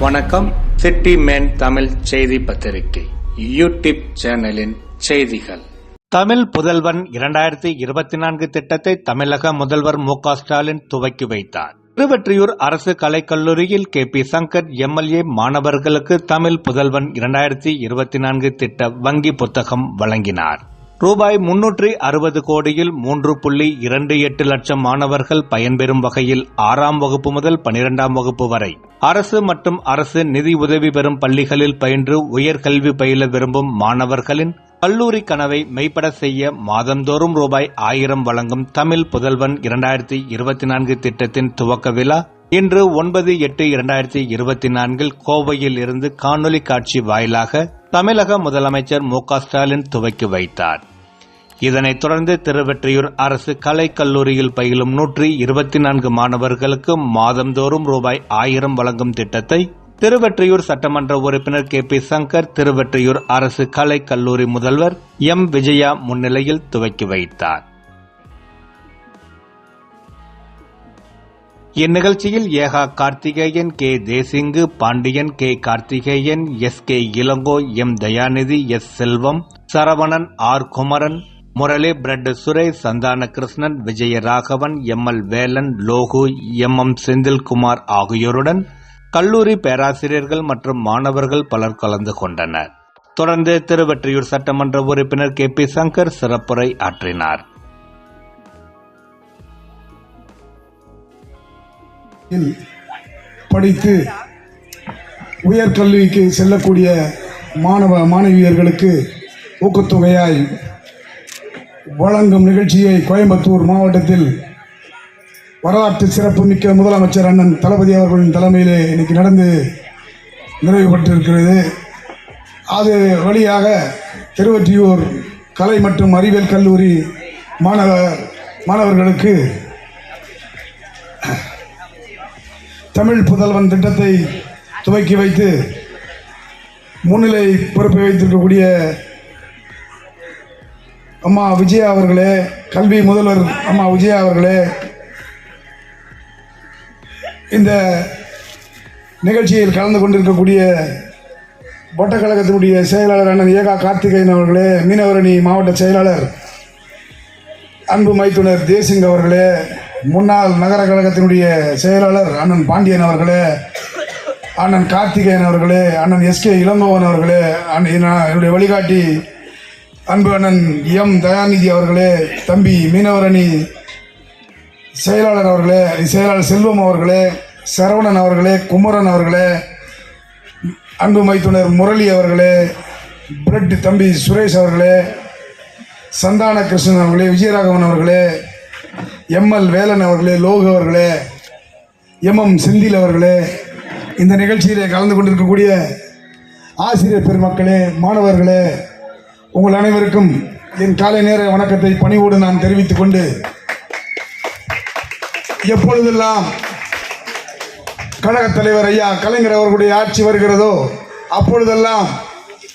வணக்கம். City man Tamil செய்தி பத்திரிகை. யூடியூப் சேனலின் செய்திகள். தமிழ் புதல்வன் இரண்டாயிரத்தி இருபத்தி நான்கு திட்டத்தை தமிழக முதல்வர் மு ஸ்டாலின் துவக்கி வைத்தார். திருவெற்றியூர் அரசு கலைக்கல்லூரியில் கே. பி. சங்கர் எம்எல்ஏ மாணவர்களுக்கு தமிழ் புதல்வன் இரண்டாயிரத்தி இருபத்தி நான்கு திட்ட வங்கி புத்தகம் வழங்கினார். ரூபாய் முன்னூற்றி அறுபது கோடியில் மூன்று புள்ளி இரண்டு எட்டு லட்சம் மாணவர்கள் பயன்பெறும் வகையில் ஆறாம் வகுப்பு முதல் பனிரெண்டாம் வகுப்பு வரை. அரசு மற்றும் அரசு நிதி உதவி பெறும் பள்ளிகளில் பயின்று உயர்கல்வி பயில விரும்பும் மாணவர்களின் கல்லூரி கனவை மெய்ப்பட செய்ய மாதந்தோறும் ரூபாய் ஆயிரம் வழங்கும் தமிழ் புதல்வன் இரண்டாயிரத்தி இருபத்தி நான்கு திட்டத்தின் துவக்க விழா இன்று ஒன்பது எட்டு இரண்டாயிரத்தி இருபத்தி நான்கில் கோவையில் இருந்து காணொலி காட்சி வாயிலாக தமிழக முதலமைச்சர் மு ஸ்டாலின் துவக்கி வைத்தார். இதனைத் தொடர்ந்து திருவெற்றியூர் அரசு கலைக் கல்லூரியில் பயிலும் நூற்றி இருபத்தி நான்கு மாணவர்களுக்கு மாதந்தோறும் ரூபாய் ஆயிரம் வழங்கும் திட்டத்தை திருவெற்றியூர் சட்டமன்ற உறுப்பினர் கே பி சங்கர் திருவெற்றியூர் அரசு கலைக் கல்லூரி முதல்வர் எம். விஜயா முன்னிலையில் துவக்கி வைத்தார். இந்நிகழ்ச்சியில் ஏகா Karthikeyan K. Desingu Pandian K. Karthikeyan S. K. Elango M. Dayanidhi S. Selvam Saravanan R. Kumaran Murali bread Suresh Santhana Krishnan Vijayaraghavan M L Velan Logu M M Senthilkumar ஆகியோருடன் கல்லூரி பேராசிரியர்கள் மற்றும் மாணவர்கள் பலர் கலந்து கொண்டனர். தொடர்ந்து திருவெற்றியூர் சட்டமன்ற உறுப்பினர் கே பி சங்கர் சிறப்புரை ஆற்றினார். படித்து உயர்கல்விக்கு செல்லக்கூடிய மாணவ மாணவியர்களுக்கு ஊக்கத்தொகையாய் வழங்கும் நிகழ்ச்சியை கோயம்புத்தூர் மாவட்டத்தில் வரலாற்று சிறப்புமிக்க முதலமைச்சர் அண்ணன் தளபதி அவர்களின் தலைமையிலே இன்னைக்கு நடந்து நிறைவு பெற்றிருக்கிறது. அது வழியாக திருவற்றியூர் கலை மற்றும் அறிவியல் கல்லூரி மாணவ மாணவர்களுக்கு தமிழ் புதல்வன் திட்டத்தை துவக்கி வைத்து முன்னிலை பொறுப்பை வைத்திருக்கக்கூடிய அம்மா விஜயா அவர்களே கல்வி முதல்வர் அம்மா விஜயா அவர்களே இந்த நிகழ்ச்சியில் கலந்து கொண்டிருக்கக்கூடிய வட்டக்கழகத்தினுடைய செயலாளர் அண்ணன் ஏகா கார்த்திகேயன் அவர்களே மீனவரணி மாவட்ட செயலாளர் அன்பு மைத்துனர் தேசிங் அவர்களே முன்னாள் நகர கழகத்தினுடைய செயலாளர் அண்ணன் பாண்டியன் அவர்களே அண்ணன் கார்த்திகேயன் அவர்களே அண்ணன் எஸ்கே இளங்கோவன் அவர்களே அண்ணன் என்னுடைய வழிகாட்டி அன்பு அண்ணன் எம் தயாநிதி அவர்களே தம்பி மீனவரணி செயலாளர் அவர்களே செயலாளர் செல்வம் அவர்களே சரவணன் அவர்களே குமரன் அவர்களே அன்பு மைத்துனர் முரளி அவர்களே பிரெட் தம்பி சுரேஷ் அவர்களே சந்தான கிருஷ்ணன் அவர்களே விஜயராகவன் அவர்களே எம்எல் வேலன் அவர்களே லோகு அவர்களே எம்எம் செந்தில் அவர்களே இந்த நிகழ்ச்சியில் கலந்து கொண்டிருக்கக்கூடிய ஆசிரியர் பெருமக்களே மாணவர்களே உங்கள் அனைவருக்கும் என் காலை நேர வணக்கத்தை பணிவோடு நான் தெரிவித்துக் கொண்டு எப்பொழுதெல்லாம் கழகத் தலைவர் ஐயா கலைஞர் அவர்களுடைய ஆட்சி வருகிறதோ அப்பொழுதெல்லாம்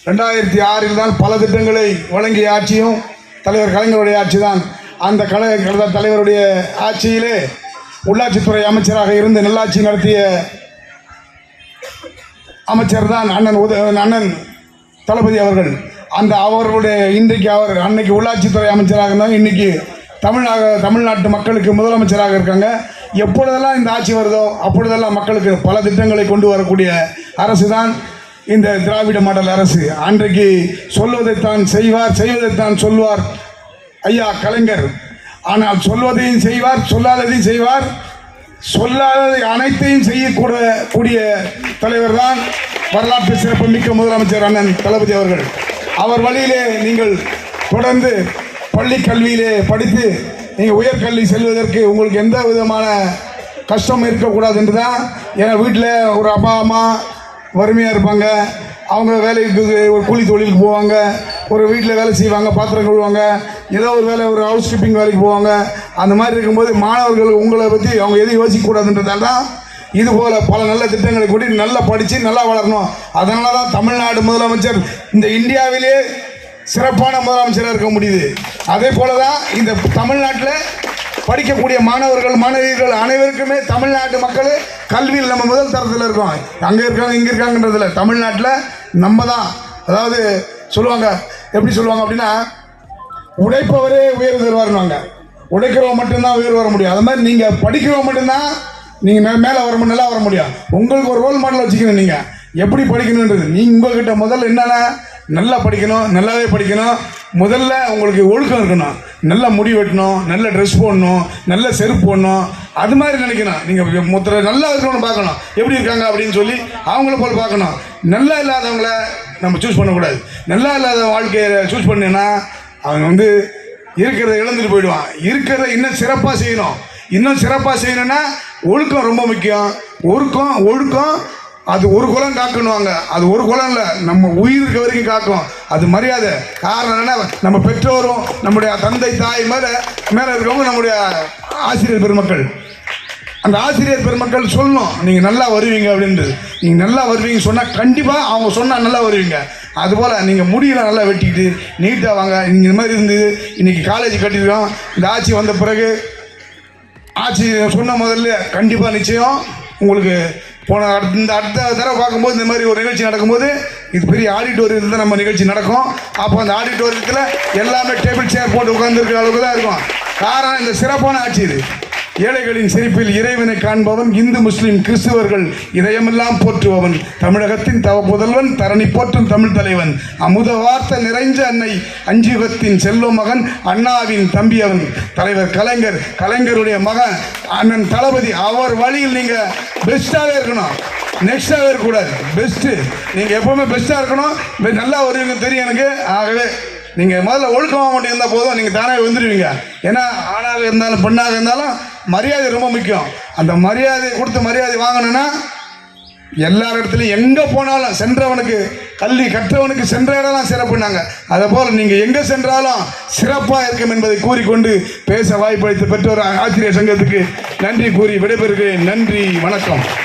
ரெண்டாயிரத்தி ஆறில் தான் பல திட்டங்களை வழங்கிய ஆட்சியும் தலைவர் கலைஞருடைய ஆட்சி தான் அந்த கழக கழக தலைவருடைய ஆட்சியிலே உள்ளாட்சித்துறை அமைச்சராக இருந்து நல்லாட்சி நடத்திய அமைச்சர் தான் அண்ணன் உத அண்ணன் தளபதி அவர்கள். அந்த அவர்களுடைய இன்றைக்கு அவர் அன்னைக்கு உள்ளாட்சித்துறை அமைச்சராக இருந்தாங்க. இன்னைக்கு தமிழ்நாக தமிழ்நாட்டு மக்களுக்கு முதலமைச்சராக இருக்காங்க. எப்பொழுதெல்லாம் இந்த ஆட்சி வருதோ அப்பொழுதெல்லாம் மக்களுக்கு பல திட்டங்களை கொண்டு வரக்கூடிய அரசு தான் இந்த திராவிட மாடல் அரசு. அன்றைக்கு சொல்வதைத்தான் செய்வார் செய்வதைத்தான் சொல்வார் ஐயா கலைஞர். ஆனால் சொல்வதையும் செய்வார் சொல்லாததையும் செய்வார். சொல்லாததை அனைத்தையும் செய்யக்கூட கூடிய தலைவர் தான் வரலாற்று சிறப்பு மிக்க முதலமைச்சர் அண்ணன் தளபதி அவர்கள். அவர் வழியிலே நீங்கள் தொடர்ந்து பள்ளி கல்வியிலே படித்து நீங்கள் உயர்கல்வி செல்வதற்கு உங்களுக்கு எந்த விதமான கஷ்டம் இருக்கக்கூடாது என்று தான் ஏன்னா வீட்டில் ஒரு அப்பா அம்மா வறுமையாக இருப்பாங்க. அவங்க வேலைக்கு ஒரு கூலி தொழிலுக்கு போவாங்க. ஒரு வீட்டில் வேலை செய்வாங்க பாத்திரம் கழுவாங்க ஏதோ ஒரு வேலை ஒரு ஹவுஸ் கீப்பிங் வேலைக்கு போவாங்க. அந்த மாதிரி இருக்கும்போது மாணவர்கள் உங்களை பற்றி அவங்க எதுவும் யோசிக்கக்கூடாதுன்றதால தான் இது போல பல நல்ல திட்டங்களை கூட்டி நல்லா படித்து நல்லா வளரணும். அதனால தான் தமிழ்நாடு முதலமைச்சர் இந்த இந்தியாவிலே சிறப்பான முதலமைச்சராக இருக்க முடியுது. அதே போல தான் இந்த தமிழ்நாட்டில் படிக்கக்கூடிய மாணவர்கள் மாணவியர்கள் அனைவருக்குமே தமிழ்நாட்டு மக்கள் கல்வியில் நம்ம முதல் தரத்தில் இருக்கோம். அங்கே இருக்காங்க இங்கே இருக்காங்கன்றதுல தமிழ்நாட்டில் நம்ம தான் அதாவது சொல்லுவாங்க எப்படி சொல்லுவாங்க அப்படின்னா உழைப்பவரே உயர்வு தருவாருன்னு உழைக்கிறவங்க மட்டும்தான் உயர்வு வர முடியும். அது மாதிரி நீங்கள் படிக்கிறவங்க மட்டும்தான் நீங்கள் மேலே வர நல்லா வர முடியும் உங்களுக்கு ஒரு ரோல் மாடல் வச்சுக்கணும் நீங்கள் எப்படி படிக்கணுன்றது நீங்கள் உங்கள்கிட்ட முதல்ல என்னென்ன நல்லா படிக்கணும் நல்லாவே படிக்கணும். முதல்ல உங்களுக்கு ஒழுக்கம் இருக்கணும். நல்ல முடி வெட்டணும் நல்ல ட்ரெஸ் போடணும் நல்ல செருப்பு போடணும். அது மாதிரி நினைக்கணும். நீங்கள் மொத்த நல்லா இருக்கணும்னு பார்க்கணும். எப்படி இருக்காங்க அப்படின்னு சொல்லி அவங்கள போல் பார்க்கணும். நல்லா இல்லாதவங்கள நம்ம சூஸ் பண்ணக்கூடாது. நல்லா இல்லாத வாழ்க்கையை சூஸ் பண்ணேன்னா அவன் வந்து இருக்கிறத இழந்துட்டு போயிடுவான். இருக்கிறத இன்னும் சிறப்பாக செய்யணும். இன்னும் சிறப்பாக செய்யணும்னா ஒழுக்கம் ரொம்ப முக்கியம். ஒழுக்கம் ஒழுக்கம் அது ஒரு குலம் காக்கணுவாங்க அது ஒரு குலம் இல்லை நம்ம உயிர் இருக்க வரைக்கும் காக்கும். அது மரியாதை. காரணம் என்னன்னா நம்ம பெற்றோரும் நம்முடைய தந்தை தாய் மேலே மேலே இருக்கவங்க நம்முடைய ஆசிரியர் பெருமக்கள். அந்த ஆசிரியர் பெருமக்கள் சொல்லணும் நீங்கள் நல்லா வருவீங்க அப்படின்றது நீங்கள் நல்லா வருவீங்க சொன்னால் கண்டிப்பாக அவங்க சொன்னால் நல்லா வருவீங்க. அதுபோல் நீங்கள் முடியெல்லாம் நல்லா வெட்டிக்கிட்டு நீட்டாக வாங்க. நீங்கள் இந்த மாதிரி இருந்து இன்றைக்கி காலேஜ் கட்டியிருக்கோம். இந்த ஆட்சி வந்த பிறகு ஆட்சி சொன்ன முதல்ல கண்டிப்பாக நிச்சயம். உங்களுக்கு போன அடுத்த இந்த அடுத்த தடவை பார்க்கும்போது இந்த மாதிரி ஒரு நிகழ்ச்சி நடக்கும்போது இது பெரிய ஆடிட்டோரியத்தில் தான் நம்ம நிகழ்ச்சி நடக்கும். அப்போ அந்த ஆடிட்டோரியத்தில் எல்லாமே டேபிள் சேர் போட்டு உட்காந்துருக்கிற அளவுக்கு தான் இருக்கும். காரணம் இந்த சிறப்பான ஆட்சி இது. ஏழைகளின் சிரிப்பில் இறைவனை காண்பவன் இந்து முஸ்லிம் கிறிஸ்துவர்கள் இதயமெல்லாம் போற்றுபவன். தமிழகத்தின் தவ புதல்வன் தரணி போற்றும் தமிழ் தலைவன். அமுத வார்த்தை நிறைஞ்ச அன்னை அஞ்சுகத்தின் செல்வ மகன் அண்ணாவின் தம்பி அவன். தலைவர் கலைஞர் கலைஞருடைய மகன் அண்ணன் தளபதி அவர் வழியில் நீங்க பெஸ்டாவே இருக்கணும். நெக்ஸ்டாகவே இருக்கக்கூடாது. பெஸ்ட்டு நீங்கள் எப்போவுமே பெஸ்ட்டாக இருக்கணும். நல்லா வருவீங்க தெரியும் எனக்கு. ஆகவே நீங்கள் முதல்ல ஒழுக்கமாக மட்டும் இருந்தால் போதும். நீங்கள் தானே வந்துடுவீங்க ஏன்னா ஆணாக இருந்தாலும் பெண்ணாக இருந்தாலும் மரியாதை ரொம்ப முக்கியம். அந்த மரியாதை கொடுத்து மரியாதை வாங்கணும்னா எல்லா இடத்துலையும் எங்கே போனாலும் சென்றவனுக்கு கல்வி கற்றவனுக்கு சென்ற இடம்லாம் சிறப்புனாங்க அதை போல் நீங்கள் எங்கே சென்றாலும் சிறப்பாக இருக்கும் என்பதை கூறிக்கொண்டு பேச வாய்ப்பளித்த பெற்றோர் ஆசிரியர் சங்கத்துக்கு நன்றி கூறி விடைபெறுகிறேன். நன்றி வணக்கம்.